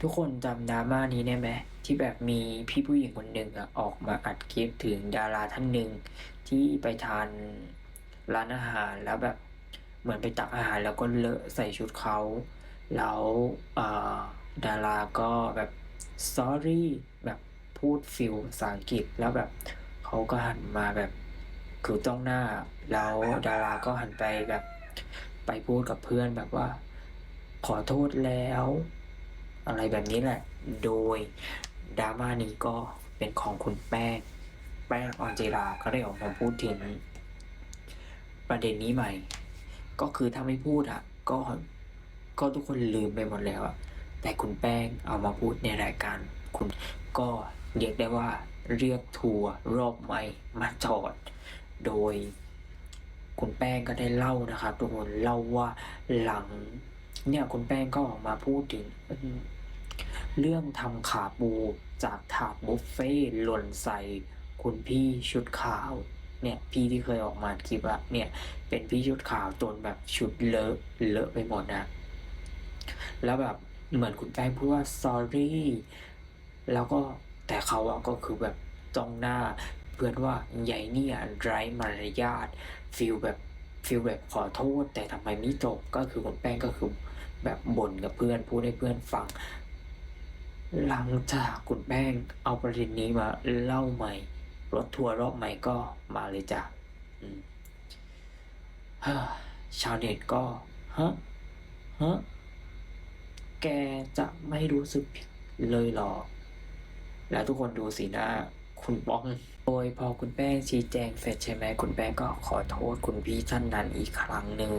ทุกคนจำดราม่านี้ได้ไหมที่แบบมีพี่ผู้หญิงคนหนึ่งอะออกมาอัดคลิปถึงดาราท่านหนึ่งที่ไปทานร้านอาหารแล้วแบบเหมือนไปตักอาหารแล้วก็เลอะใส่ชุดเขาแล้วดาราก็แบบ sorry แบบพูดฟิลภาษาอังกฤษแล้วแบบเขาก็หันมาแบบคือจ้องหน้า แล้วดาราก็หันไปแบบไปพูดกับเพื่อนแบบว่า ขอโทษแล้ว อะไรแบบนี้แหละ โดยดราม่านี้ก็เป็นของคุณแป้ง แป้งออนเจราก็ได้ออกมาพูดถึงประเด็นนี้ใหม่ ก็คือถ้าไม่พูดอะ ก็ก็ทุกคนลืมไปหมดแล้วอะแต่คุณแป้งเอามาพูดในรายการ คุณก็เรียกได้ว่าเรียกทัวร์รอบใหม่มาจอด โดยคุณแป้งก็ได้เล่านะครับ ทุกคนเล่าว่าหลังเนี่ยคุณแป้งก็ออกมาพูดถึง เรื่องทำขาปูจากถาดบุฟเฟ่ต์หล่นใส่คุณพี่ชุดขาวเนี่ยพี่ที่เคยออกมาคลิปอะเนี่ยเป็นพี่ชุดขาวจนแบบชุดเลอะเลอะไปหมดนะแล้วแบบเหมือนคุณแป้งพูดว่า sorry แล้วก็แต่เขาอะก็คือแบบจ้องหน้า เพื่อนว่าใหญ่เนี่ยไร้มารยาทฟิลแบบฟิลแบบขอโทษ แต่ทำไมไม่จบก็คือคุณแป้งก็คือแบบบ่นกับเพื่อนพูดให้เพื่อนฟัง หลังจากคุณแป้งเอาประเด็นนี้มาเล่าใหม่ รถทัวร์รอบใหม่ก็มาเลยจ้ะเฮ้อชาวเน็ตก็ฮะฮะแกจะไม่รู้สึกผิดเลยหรอ แล้วทุกคนดูสีหน้า คุณป้อง โดยพอคุณแป้งชี้แจงเสร็จใช่ไหมคุณแป้งก็ขอโทษคุณพี่ท่านนั้นอีกครั้งหนึ่ง